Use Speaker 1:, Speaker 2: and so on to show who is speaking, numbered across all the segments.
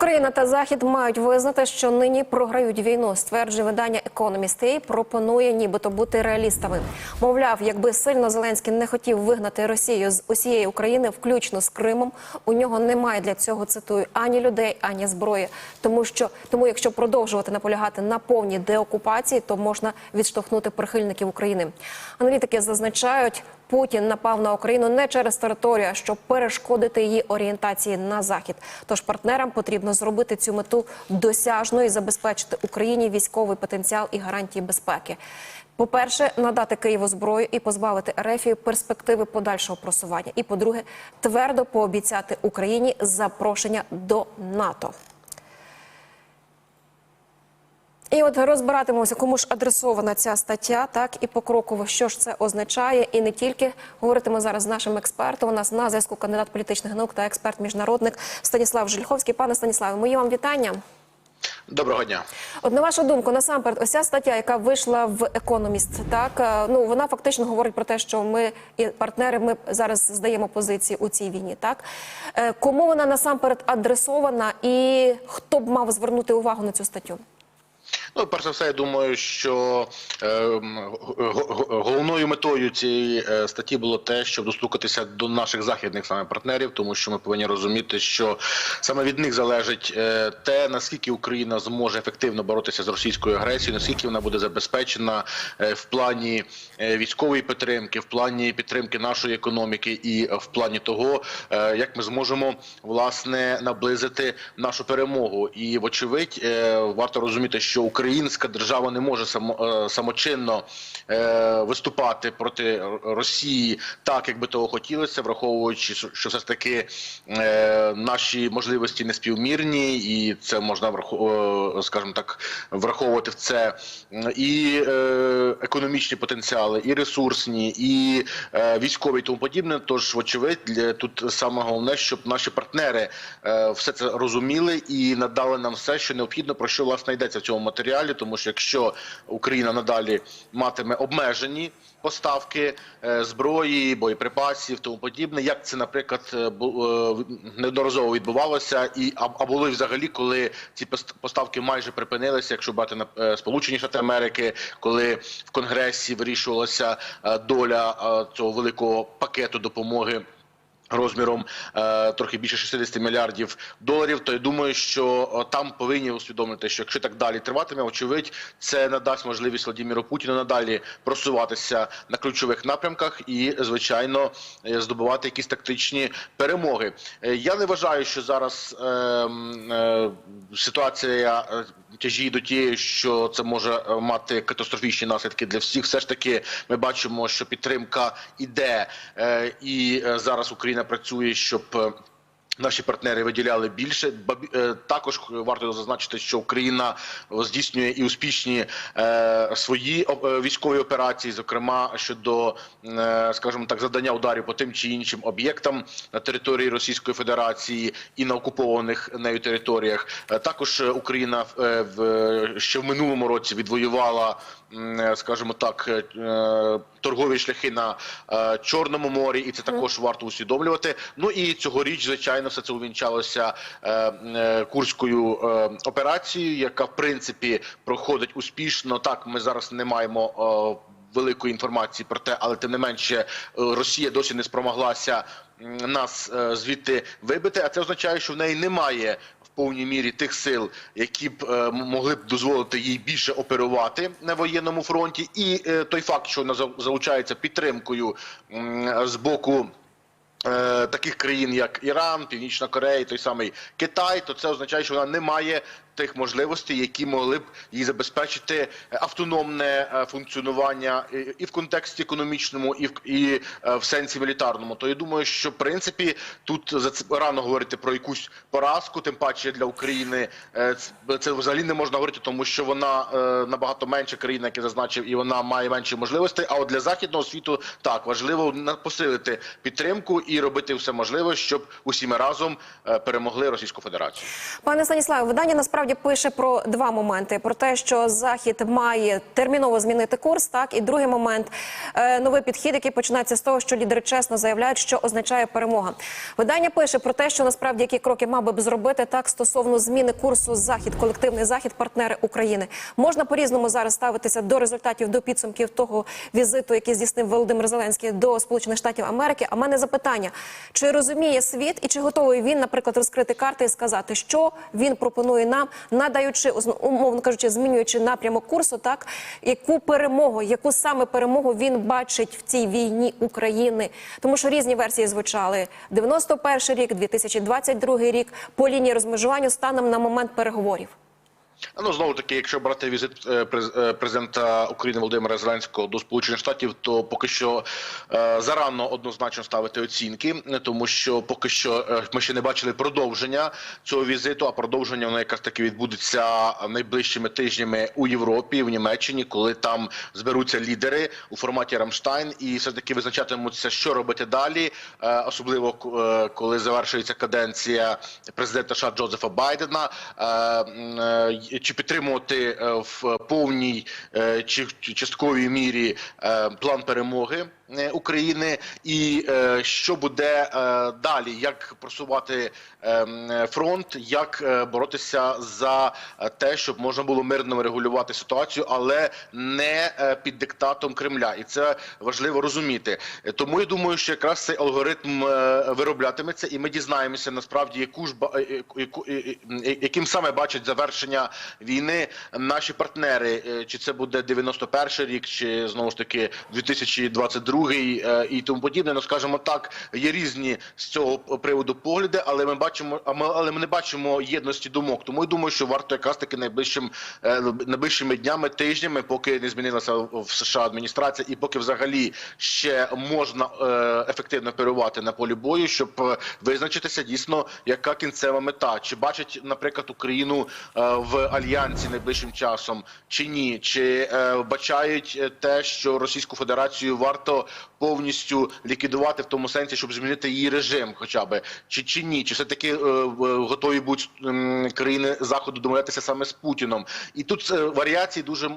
Speaker 1: Україна та Захід мають визнати, що нині програють війну. Стверджує видання Economist і пропонує нібито бути реалістами. Мовляв, якби сильно Зеленський не хотів вигнати Росію з усієї України, включно з Кримом, у нього немає для цього цитую ані людей, ані зброї. Тому що тому, якщо продовжувати наполягати на повній деокупації, то можна відштовхнути прихильників України. Аналітики зазначають. Путін напав на Україну не через територію, а щоб перешкодити її орієнтації на захід. Тож партнерам потрібно зробити цю мету досяжною і забезпечити Україні військовий потенціал і гарантії безпеки. По-перше, надати Києву зброю і позбавити Ерефію перспективи подальшого просування. І по-друге, твердо пообіцяти Україні запрошення до НАТО. І от розбиратимемося, кому ж адресована ця стаття, так і покроково, що ж це означає, і не тільки говоритиме зараз з нашим експертом. У нас на зв'язку кандидат політичних наук та експерт міжнародник Станіслав Жильховський. Пане Станіславе, мої вам вітання.
Speaker 2: Доброго дня.
Speaker 1: От на вашу думку, насамперед, ось ця стаття, яка вийшла в Економіст, так е, ну вона фактично говорить про те, що ми і партнери, ми зараз здаємо позиції у цій війні. Так Е, кому вона насамперед адресована, і хто б мав звернути увагу на цю статтю?
Speaker 2: Ну, перш за все, я думаю, що е, головною метою цієї е, статті було те, щоб достукатися до наших західних саме партнерів, тому що ми повинні розуміти, що саме від них залежить е, те, наскільки Україна зможе ефективно боротися з російською агресією, наскільки вона буде забезпечена е, в плані військової підтримки, в плані підтримки нашої економіки і в плані того, як ми зможемо власне наблизити нашу перемогу. І вочевидь, варто розуміти, що українська держава не може само, е, самочинно е, виступати проти Росії так, як би того хотілося, враховуючи, що все ж таки е, наші можливості не співмірні, і це можна скажімо так враховувати в це і економічні потенціали, і ресурсні, і військові, і тому подібне. Тож, вочевидь, тут саме головне, щоб наші партнери все це розуміли і надали нам все, що необхідно, про що власне йдеться в цьому матеріалі. Тому що якщо Україна надалі матиме обмежені поставки е, зброї, боєприпасів, тому подібне, як це, наприклад, е, е, неодноразово відбувалося, і а, були взагалі, коли ці пост- поставки майже припинилися, якщо брати на Сполучені Штати Америки, коли в Конгресі вирішувалася доля цього великого пакету допомоги. Розміром е, трохи більше 60 мільярдів доларів, то я думаю, що е, там повинні усвідомити, що якщо так далі триватиме, очевидь, це надасть можливість Владимиру Путіну надалі просуватися на ключових напрямках і, звичайно, е, здобувати якісь тактичні перемоги. Е, я не вважаю, що зараз е, е, ситуація тяжіє до тієї, що це може е, мати катастрофічні наслідки для всіх. Все ж таки, ми бачимо, що підтримка іде, е, і е, зараз Україна працює, щоб. Е, Наші партнери виділяли більше. Е, Також варто зазначити, що Україна здійснює і успішні е, свої е, військові операції, зокрема щодо, е, скажімо так, завдання ударів по тим чи іншим об'єктам на території Російської Федерації і на окупованих нею територіях. Е, Також е, Україна е, в ще в минулому році відвоювала, е, скажімо так, е, е, торгові шляхи на е, Чорному морі, і це також варто усвідомлювати. Ну і цьогоріч, звичайно, все це увінчалося е, е, курською е, операцією, яка в принципі проходить успішно. Так, ми зараз не маємо. е, Великої інформації про те, але тим не менше е, Росія досі не спромоглася нас е, звідти вибити. А це означає, що в неї немає повній мірі тих сил, які б е, могли б дозволити їй більше оперувати на воєнному фронті, і е, той факт, що вона залучається підтримкою з боку. е, Таких країн, як Іран, Північна Корея, той самий Китай, то це означає, що вона не має тих можливостей, які могли б їй забезпечити автономне е, функціонування і- в контексті економічному, і в і е, в сенсі мілітарному. То я думаю, що в принципі тут рано говорити про якусь поразку, тим паче для України е, це взагалі не можна говорити, тому що вона е, набагато менша країна, як я зазначив, і вона має менші можливостей. А от для західного світу так важливо посилити підтримку і робити все можливе, щоб усі разом е, перемогли Російську Федерацію.
Speaker 1: Пане Станіславе, видання насправді насправді пише про два моменти: про те, що захід має терміново змінити курс. Так і другий момент е, новий підхід, який починається з того, що лідери чесно заявляють, що означає перемога. Видання пише про те, що насправді які кроки мав би зробити так стосовно зміни курсу захід, колективний захід, партнери України. Можна по різному зараз ставитися до результатів до підсумків того візиту, який здійснив Володимир Зеленський до Сполучених Штатів Америки. А мене запитання: чи розуміє світ і чи готовий він, наприклад, розкрити карти і сказати, що він пропонує нам, надаючи умовно кажучи, змінюючи напрямок курсу, так яку перемогу, яку саме перемогу він бачить в цій війні України, тому що різні версії звучали. 91 рік, 2022 рік. По лінії розмежування станом на момент переговорів.
Speaker 2: Ну знову таки, якщо брати візит е, е, президента України Володимира Зеленського до Сполучених Штатів, то поки що е, зарано однозначно ставити оцінки, тому що поки що ми ще не бачили продовження цього візиту. А продовження воно якраз таки відбудеться найближчими тижнями у Європі, в Німеччині, коли там зберуться лідери у форматі Рамштайн, і все таки визначатимуться, що робити далі, особливо коли завершується каденція президента США Джозефа Байдена. Е, чи підтримувати е, в повній е, чи частковій мірі план перемоги України, і що буде далі, як просувати фронт, як боротися за те, щоб можна було мирно регулювати ситуацію, але не під диктатом Кремля, і це важливо розуміти. Тому я думаю, що якраз цей алгоритм вироблятиметься, і ми дізнаємося насправді, яку ж яким саме бачать завершення війни наші партнери. Е, Чи це буде 91 рік, чи знову ж таки 2022 е, і тому подібне. Ну скажімо так, є різні з цього приводу погляди, але ми бачимо, а ми але ми не бачимо єдності думок. Тому я думаю, що варто якраз таки найближчим е, найближчими днями, тижнями, поки не змінилася в США адміністрація, і поки взагалі ще можна ефективно керувати на полі бою, щоб визначитися дійсно, яка кінцева мета, чи бачить, наприклад, Україну в альянсі найближчим часом, чи ні, чи е, бачають е, те, що Російську Федерацію варто повністю ліквідувати в тому сенсі, щоб змінити її режим, хоча би. Чи чи ні, чи все таки е, готові будуть м, країни заходу домовлятися саме з Путіном, і тут е, варіацій дуже е,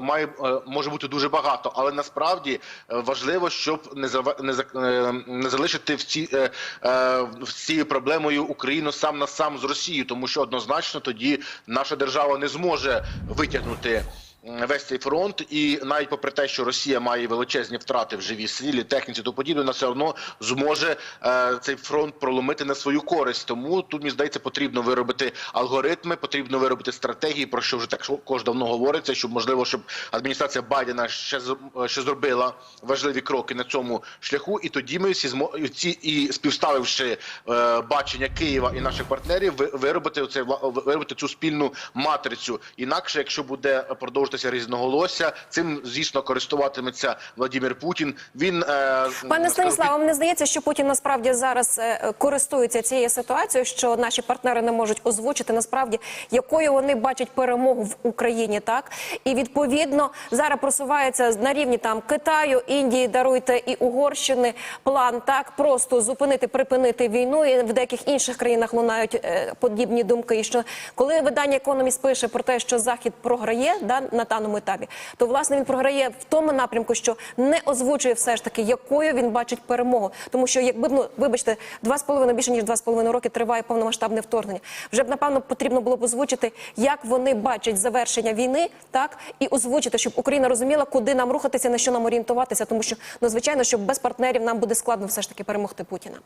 Speaker 2: має е, може бути дуже багато, але насправді е, важливо, щоб не зава- не, за- е, не залишити в ці е, е, в цією проблемою Україну сам на сам з Росією, тому що однозначно тоді наша держава не зможе витягнути. Весь цей фронт, і навіть попри те, що Росія має величезні втрати в живій силі, техніці та подібне, вона все одно зможе е, цей фронт проломити на свою користь. Тому тут мені здається, потрібно виробити алгоритми, потрібно виробити стратегії, про що вже також давно говориться. Щоб можливо, щоб адміністрація Байдена ще е, ще зробила важливі кроки на цьому шляху, і тоді ми всі змо ці і співставивши е, бачення Києва і наших партнерів, ви- виробити оце виробити цю спільну матрицю. Інакше, якщо буде продовжуватися різноголосся, цим звісно користуватиметься Владимир Путін. Він е,
Speaker 1: Пане Станіславе, мені здається, що Путін насправді зараз е, користується цією ситуацією, що наші партнери не можуть озвучити насправді, якою вони бачать перемогу в Україні, так і відповідно зараз просувається на рівні там Китаю, Індії, даруйте і Угорщини план так просто зупинити, припинити війну. І в деяких інших країнах лунають е, подібні думки. І що коли видання Економіст пише про те, що Захід програє да на даному етапі, то власне він програє в тому напрямку, що не озвучує все ж таки, якою він бачить перемогу. Тому що якби ну вибачте, два з половиною більше ніж два з половиною роки триває повномасштабне вторгнення. Вже б напевно потрібно було б озвучити, як вони бачать завершення війни, так і озвучити, щоб Україна розуміла, куди нам рухатися, на що нам орієнтуватися, тому що ну звичайно, що без партнерів нам буде складно все ж таки перемогти Путіна.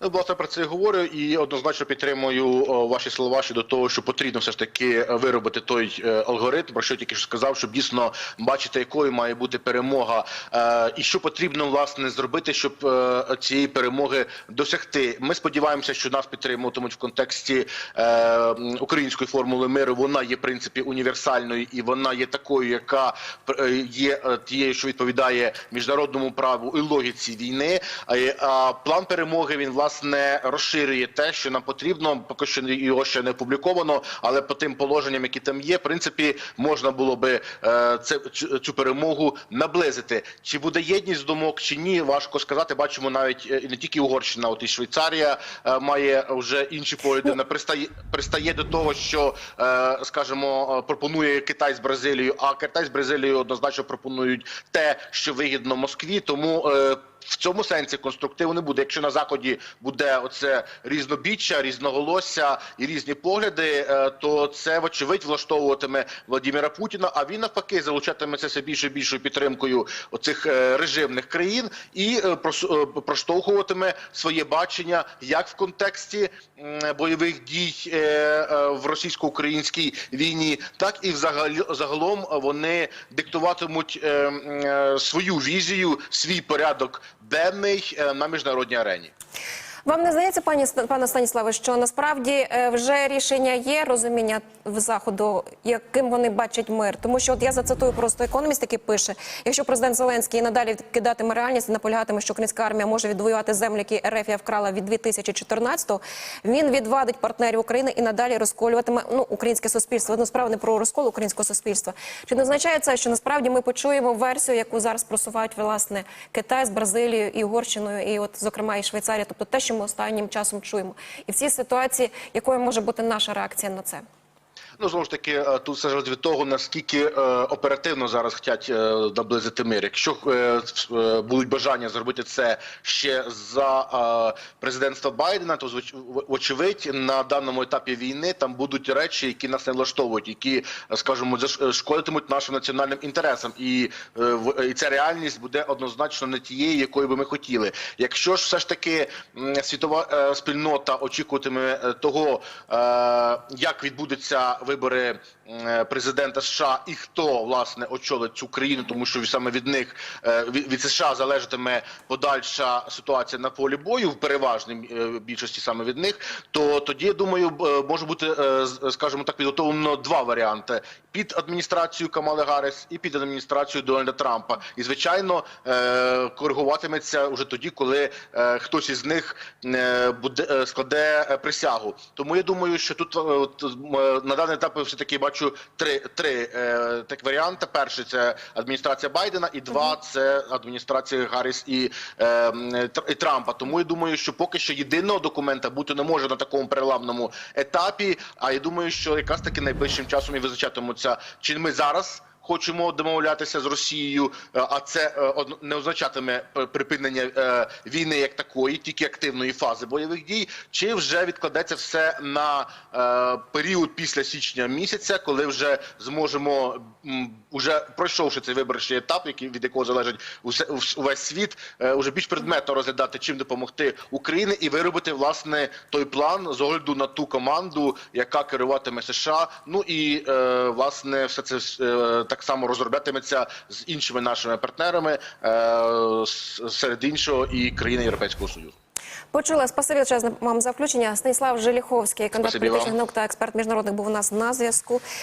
Speaker 2: Ну, власне, про це говорю і однозначно підтримую о, ваші слова щодо того, що потрібно все ж таки е, виробити той е, алгоритм, про що тільки що сказав, щоб дійсно бачити, якою має бути перемога, е, і що потрібно власне зробити, щоб е, цієї перемоги досягти. Ми сподіваємося, що нас підтримуватимуть в контексті е, української формули миру. Вона є в принципі універсальною і вона є такою, яка є тією, що відповідає міжнародному праву і логіці війни. А план перемоги він власне розширює те, що нам потрібно. Поки що його ще не опубліковано, але по тим положенням, які там є, в принципі, можна було би би е, це цю, перемогу наблизити. Чи буде єдність думок, чи ні, важко сказати. Бачимо навіть е, і не тільки Угорщина, от і Швейцарія е, має вже інші погляди. На пристає пристає до того, що скажімо, пропонує Китай з Бразилією, а Китай з Бразилією однозначно пропонують те, що вигідно Москві. Тому в цьому сенсі конструктиву не буде. Якщо на заході буде оце різнобіччя, різноголосся і різні погляди, е, то це вочевидь влаштовуватиме Владимира Путіна. А він навпаки залучатиметься все більше і більшою підтримкою оцих е, режимних країн і е, проштовхуватиме своє бачення як в контексті бойових дій в російсько-українській війні, так і взагалі загалом вони диктуватимуть свою візію, свій порядок денний е, на міжнародній арені.
Speaker 1: Вам не здається, пані пане Станіславе, що насправді е, вже рішення є розуміння в заходу, яким вони бачать мир? Тому що от я зацитую просто економіст, який пише: якщо президент Зеленський надалі кидатиме реальність, і наполягатиме, що українська армія може відвоювати землі, які РФ вкрала від 2014-го, він відвадить партнерів України і надалі розколюватиме ну українське суспільство. Ну справа не про розкол українського суспільства. Чи не означає це, що насправді ми почуємо версію, яку зараз просувають власне Китай з Бразилією і Угорщиною, і от зокрема і Швейцарія, тобто те, що ми останнім часом чуємо, і в цій ситуації, якою може бути наша реакція на це?
Speaker 2: Ну знову ж таки, е, тут все залежить від того, наскільки е, оперативно зараз хочуть е, наблизити мир. Якщо будуть бажання зробити це ще за президентства Байдена, то вочевидь на даному етапі війни там будуть речі, які нас не влаштовують, які, скажімо, заш- е, шкодитимуть нашим національним інтересам, і, і ця реальність буде однозначно не тією, якою би ми хотіли. Якщо ж все ж таки світова спільнота очікуватиме того, як відбудуться вибори президента США і хто власне очолить цю країну, тому що саме від них е, від, США залежатиме подальша ситуація на полі бою в переважній е, більшості саме від них, то тоді я думаю, е, може бути е, скажімо так, підготовлено два варіанти під адміністрацію Камали Гарріс і під адміністрацію Дональда Трампа. І звичайно е, коригуватиметься вже тоді, коли е, хтось із них е, буде е, складе е, присягу. Тому я думаю, що тут е, е, на даний етап все таки бачу три три е, так варіанти. Перший це адміністрація Байдена, і два це адміністрація Гарріс і, е, і Трампа. Тому я думаю, що поки що єдиного документа бути не може на такому переламному етапі. А я думаю, що якраз таки найближчим часом і визначатимуться, чи ми зараз. Хочемо домовлятися з Росією, е, а це е, не означатиме припинення е, війни як такої, тільки активної фази бойових дій, чи вже відкладеться все на період після січня місяця, коли вже зможемо, уже пройшовши цей виборчий етап, який від якого залежить усе увесь світ, е, уже більш предметно розглядати, чим допомогти Україні, і виробити власне той план з огляду на ту команду, яка керуватиме США. Ну і е, власне все це е, так само розроблятиметься з іншими нашими партнерами, е, серед іншого і країни Європейського Союзу.
Speaker 1: Почула спасибі вам за включення. Станіслав Желіховський, кандидат політичних наук та експерт міжнародних, був у нас на зв'язку.